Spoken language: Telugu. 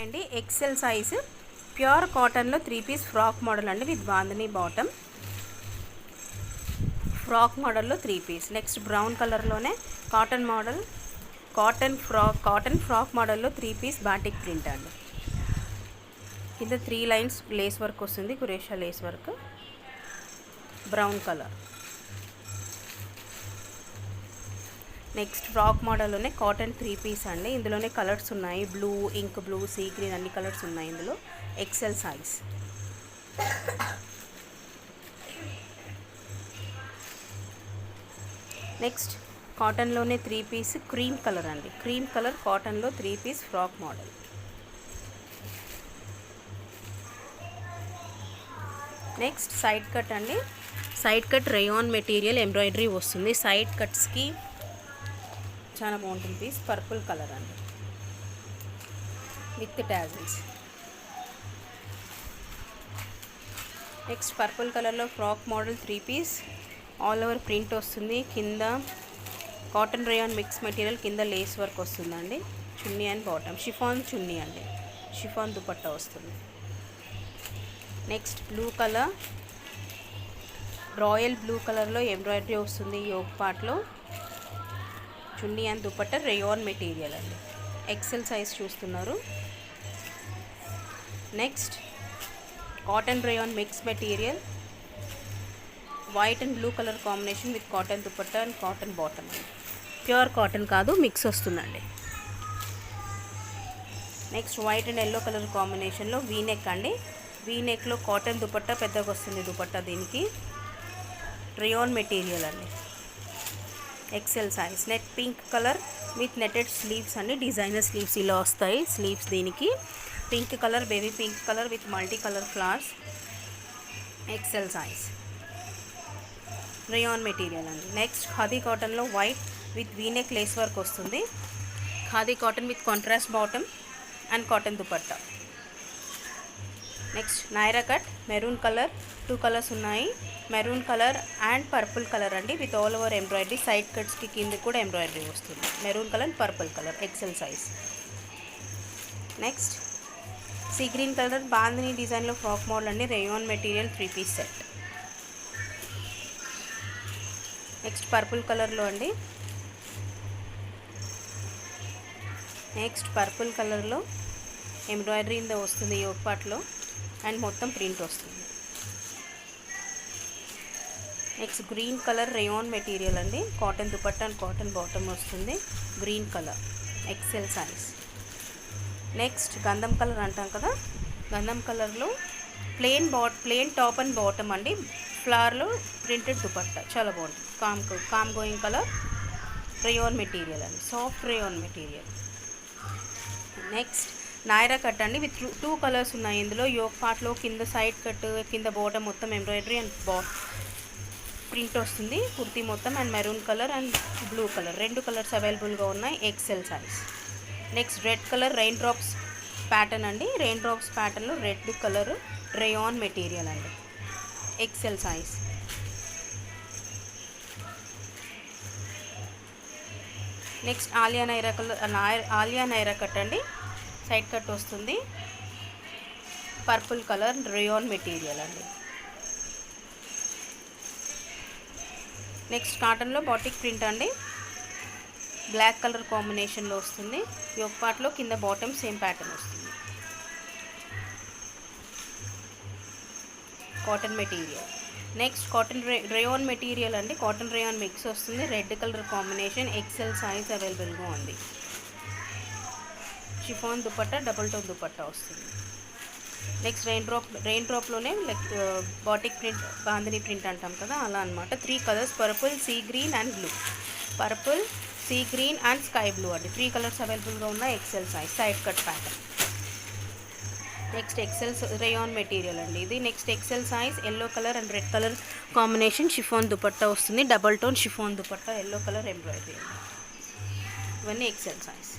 అండి ఎక్సెల్ సైజ్ ప్యూర్ కాటన్లో త్రీ పీస్ ఫ్రాక్ మోడల్ అండి విత్ బాందని బాటమ్ ఫ్రాక్ మోడల్లో త్రీ పీస్ నెక్స్ట్ బ్రౌన్ కలర్లోనే cotton model cotton frock cotton frock మోడల్లో త్రీ పీస్ బాటిక్ ప్రింట్ అండి. కింద త్రీ లైన్స్ లేస్ వర్క్ వస్తుంది crochet lace work brown colour next frock మోడల్లోనే cotton three piece అండి. ఇందులోనే కలర్స్ ఉన్నాయి. Blue ink blue sea green అన్ని కలర్స్ ఉన్నాయి ఇందులో. Excel size. నెక్స్ట్ కాటన్లోనే త్రీ పీస్ క్రీమ్ కలర్ అండి. క్రీమ్ కలర్ కాటన్లో three piece frock model. Next side cut అండి. Side cut rayon material embroidery వస్తుంది. సైడ్ కట్స్కి చాలా బాగుంటుంది. పీస్ పర్పుల్ కలర్ అండి. విత్ ట్యాజిల్స్ నెక్స్ట్ పర్పుల్ కలర్లో frock model three piece all over print వస్తుంది. కింద కాటన్ రేయాన్ మిక్స్ మెటీరియల్ కింద లేస్ వర్క్ వస్తుందండి. Chunni and bottom chiffon chunni అండి. షిఫాన్ దుపట్టా వస్తుంది. Next blue colour royal blue కలర్లో ఎంబ్రాయిడరీ వస్తుంది. యోగ్ పార్ట్లో chunni and dupatta rayon material అండి. ఎక్సెల్ సైజ్ చూస్తున్నారు. Next cotton rayon mix material white and blue colour combination with cotton dupatta and cotton bottom అండి. ప్యూర్ కాటన్ కాదు మిక్స్ వస్తుందండి. Next white and yellow colour కాంబినేషన్లో వీనెక్ అండి. వీనెక్లో కాటన్ దుపట్టా పెద్దగా వస్తుంది దుపట్టా దీనికి. రేయాన్ మెటీరియల్ అండి. Excel size net pink colour with netted sleeves అండి డిజైనర్ స్లీవ్స్ ఇలా వస్తాయి. స్లీవ్స్ దీనికి. Pink colour baby pink colour with multi colour flowers excel size rayon material అండి నెక్స్ట్ ఖాదీ కాటన్లో white with V neck lace work వస్తుంది. Khadi cotton with contrast bottom and cotton dupatta next Naira cut maroon colour two colours ఉన్నాయి. Maroon colour and purple colour అండి. With all over embroidery side కట్స్కి కింద కూడా ఎంబ్రాయిడరీ వస్తుంది. Maroon colour purple colour excel size. Next sea green colour bandhani డిజైన్లో ఫ్రాక్ మోడల్ అండి. Rayon material three piece set. Next purple కలర్లో అండి. నెక్స్ట్ పర్పుల్ కలర్లో ఎంబ్రాయిడరీ ఇంద వస్తుంది యోగ్ పార్ట్లో అండ్ మొత్తం ప్రింట్ వస్తుంది. Next green colour rayon material అండి. Cotton dupatta and cotton bottom వస్తుంది. Green colour excel size next గంధం కలర్ అంటాం కదా. గంధం కలర్లో ప్లెయిన్ బాట్ ప్లెయిన్ టాప్ అండ్ బాటమ్ అండి. ఫ్లవర్లో ప్రింటెడ్ దుపట్టా. చాలా బాగుంటుంది calm calm going colour rayon material అండి. Soft rayon material next Naira cut అండి. విత్ టూ కలర్స్ ఉన్నాయి. ఇందులో యోగ్ పార్ట్లో కింద సైడ్ కట్ కింద బాటమ్ మొత్తం ఎంబ్రాయిడరీ అండ్ బా ప్రింట్ వస్తుంది. కుర్తీ మొత్తం and maroon colour and blue colour రెండు కలర్స్ అవైలబుల్గా ఉన్నాయి excel size next red colour rain drops pattern అండి. రెయిన్ డ్రాప్స్ ప్యాటర్న్లో రెడ్ కలర్ రేయాన్ మెటీరియల్ అండి. Excel size next Alia Naira colour Alia Naira cut అండి. సైడ్ కట్ వస్తుంది. పర్పుల్ కలర్ రేయాన్ మెటీరియల్ అండి. నెక్స్ట్ కాటన్లో బాటిక్ ప్రింట్ అండి. బ్లాక్ కలర్ కాంబినేషన్లో వస్తుంది. యోగ్ పార్ట్లో కింద బాటమ్ సేమ్ ప్యాటర్న్ వస్తుంది. Cotton material. నెక్స్ట్ కాటన్ రే రేయాన్ మెటీరియల్ అండి. కాటన్ రేయాన్ మిక్స్ వస్తుంది. Red colour combination XL size అవైలబుల్గా ఉంది. Chiffon dupatta double tone dupatta వస్తుంది. Next rain drop rain డ్రాప్లోనే like batik print bandhani print అంటాం కదా అలా అనమాట three colours purple sea green and blue purple sea green and sky blue అండి. త్రీ కలర్స్ అవైలబుల్గా ఉన్నాయి XL size side cut pattern next XL rayon material అండి. ఇది next XL size yellow colour and red colour combination chiffon dupatta వస్తుంది. Double tone chiffon dupatta yellow colour embroidery ఇవన్నీ ఎక్సెల్ సైజ్